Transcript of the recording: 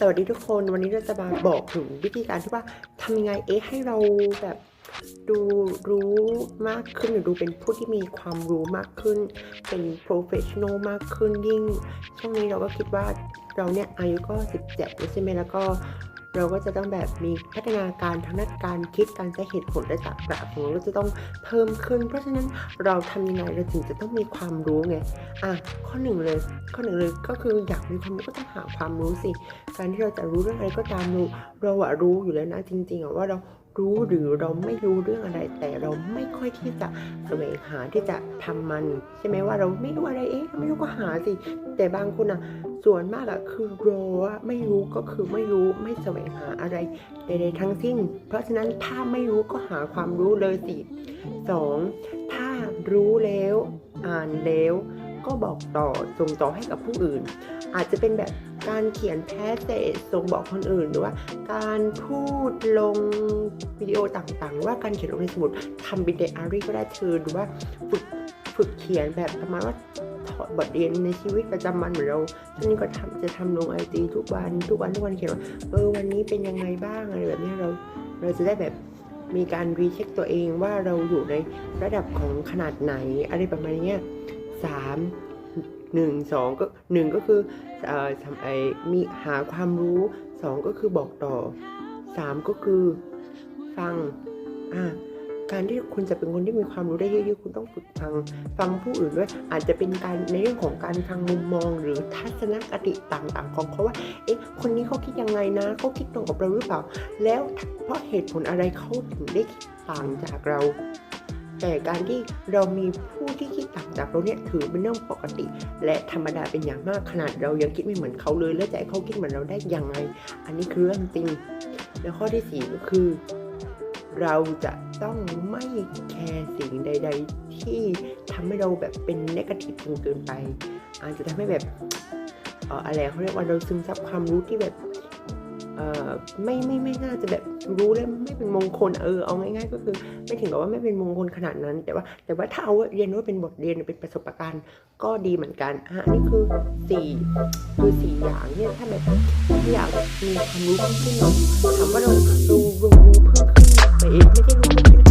สวัสดีทุกคนวันนี้เราจะมาบอกถึงวิธีการที่ว่าทำยังไงเอ๊ะให้เราแบบดูรู้มากขึ้นหรือดูเป็นผู้ที่มีความรู้มากขึ้น เป็น professional มากขึ้นยิ่ง ช่วงนี้เราก็คิดว่าเราเนี่ยอายุก็ 17แล้วใช่ไหมแล้วก็ เราก็จะต้องแบบมีพัฒนาการทางด้านการคิดการใช้เหตุผลและตรรกะของเราก็จะต้องเพิ่มขึ้น เพราะฉะนั้นเราทำยังไงเราถึงจะต้องมีความรู้ไงอะข้อหนึ่งเลยข้อหนึ่งเลยก็คืออยากมีความรู้ก็ต้องหาความรู้สิ การที่เราจะรู้เรื่องอะไรก็ตามเราเราอะรู้อยู่แล้วนะจริงๆอะว่าเรา รู้หรือเราไม่รู้เรื่องอะไร แต่เราไม่ค่อยที่จะแสวงหาที่จะทำมัน ใช่ไหมว่าเราไม่รู้อะไรเอ๊ะไม่รู้ก็หาสิ แต่บางคนอะส่วนมากอะคือรอว่าไม่รู้ก็คือไม่รู้ไม่แสวงหาอะไรใดๆทั้งสิ้น เพราะฉะนั้นถ้าไม่รู้ก็หาความรู้เลยสิสองถ้ารู้แล้ว อ่านแล้ว ก็บอกต่อส่งต่อให้กับผู้อื่น อาจจะเป็นแบบการเขียนแพสเซจส่งบอกคนอื่นหรือว่า การพูดลงวิดีโอต่างๆ ว่าการเขียนลงในสมุดทำเป็นไดอารี่ก็ได้เธอหรือว่าฝึกฝึกเขียนแบบประมาณว่าถอดบทเรียนในชีวิตประจำวันเหมือนเราช่วงนี้ก็ทำจะทำลงไอจีทุกวันทุกวันทุกวันเขียนว่าเออวันนี้เป็นยังไงบ้างอะไรแบบนี้เราเราจะได้แบบมีการรีเช็คตัวเองว่าเราอยู่ในระดับของขนาดไหนอะไรประมาณนี้ สามหนึ่งสองก็หนึ่งก็คือเอ่อทำไอมีหาความรู้สองก็คือบอกต่อสามก็คือฟังอ่าการที่คุณจะเป็นคนที่มีความรู้ได้เยอะๆคุณต้องฝึกฟังฟังผู้อื่นด้วย อาจจะเป็นการในเรื่องของการฟังมุมมอง หรือทัศนคติต่างๆ ของเขาว่า เอ๊ะ คนนี้เขาคิดยังไงนะเขาคิดตรงกับเราหรือเปล่า แล้วเพราะเหตุผลอะไรเขาถึงได้คิดต่างจากเรา แต่การที่เรามีผู้ที่คิดต่างจากเราเนี่ยถือเป็นเรื่องปกติ และธรรมดาเป็นอย่างมากขนาดเรายังคิดไม่เหมือนเขาเลย แล้วจะให้เขาคิดเหมือนเราได้ยังไง อันนี้คือเรื่องจริง แล้วข้อที่สี่ก็คือ เราจะต้องไม่แคร์สิ่งใด ๆ ที่ทำให้เราแบบเป็นนกาทีฟจนเกินไป อาจจะทำให้แบบอออะไรเขาเรียกว่าเราซึมซับความรู้ที่แบบ ไม่ไม่ไม่น่าจะแบบรู้แล้วไม่เป็นมงคลเออเอาง่ายๆ ก็คือ ไม่ถึงกับว่าไม่เป็นมงคลขนาดนั้น แต่ว่า แต่ว่าถ้าเอาเรียนว่าเป็นบทเรียนเป็นประสบการณ์ ก็ดีเหมือนกันอะนี่คือสี่คือสี่อย่างเนี่ยถ้าแบบอยากมีความรู้เพิ่มขึ้นเนาะถามว่าเรารู้รารู้เพิ่มขึ้นไปเองไม่ได้รู้เพิ่ม